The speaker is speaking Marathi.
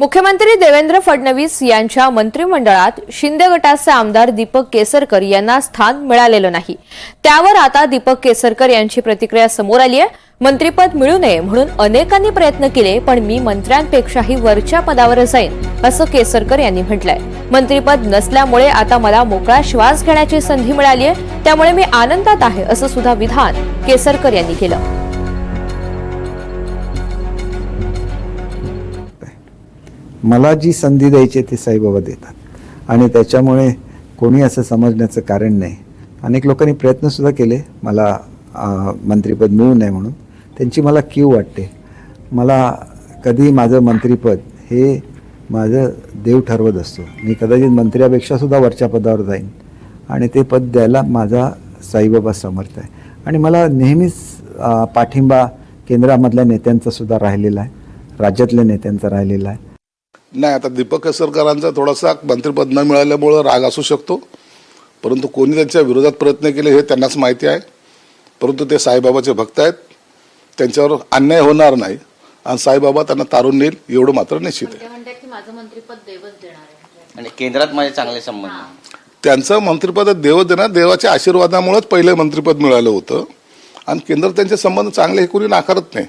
मुख्यमंत्री देवेंद्र फडणवीस यांच्या मंत्रिमंडळात शिंदे गटाचे आमदार दीपक केसरकर यांना स्थान मिळालेलं नाही. त्यावर आता दीपक केसरकर यांची प्रतिक्रिया समोर आली आहे. मंत्रीपद मिळू नये म्हणून अनेकांनी प्रयत्न केले पण मी मंत्र्यांपेक्षाही वरच्या पदावर जाईन असं केसरकर यांनी म्हटलंय. मंत्रीपद नसल्यामुळे आता मला मोकळा श्वास घेण्याची संधी मिळाली आहे. त्यामुळे मी आनंदात आहे असं सुद्धा विधान केसरकर यांनी केलं. मला जी संधी द्यायची आहे ती साईबाबा देतात. आणि त्याच्यामुळे कोणी असं समजण्याचं कारण नाही. अनेक लोकांनी प्रयत्नसुद्धा केले. मला मंत्रीपद मंत्रिपद मिळू नये म्हणून. त्यांची मला क्यू वाटते. मला कधी माझं मंत्रिपद हे माझं देव ठरवत असतो. मी कदाचित मंत्र्यापेक्षासुद्धा वरच्या पदावर जाईन. आणि ते पद द्यायला माझा साईबाबा समर्थ आहे. आणि मला नेहमीच पाठिंबा केंद्रामधल्या नेत्यांचासुद्धा राहिलेला आहे. राज्यातल्या नेत्यांचा राहिलेला आहे. नाही आता दीपक केसरकरांचा थोडासा मंत्रिपद न मिळाल्यामुळं राग असू शकतो. परंतु कोणी त्यांच्या विरोधात प्रयत्न केले हे त्यांनाच माहिती आहे. परंतु ते साईबाबाचे भक्त आहेत. त्यांच्यावर अन्याय होणार नाही. आणि साईबाबा त्यांना तारून नेईल एवढं मात्र निश्चित आहे. ते म्हणतात की माझं मंत्रिपद देवच देणार आहे. आणि केंद्रात माझे चांगले संबंध आहेत. त्यांचं मंत्रिपद देव देणार. देवाच्या आशीर्वादामुळेच पहिले मंत्रिपद मिळालं होतं. आणि केंद्रात त्यांचे संबंध चांगले हे कोणी नाकारत नाही.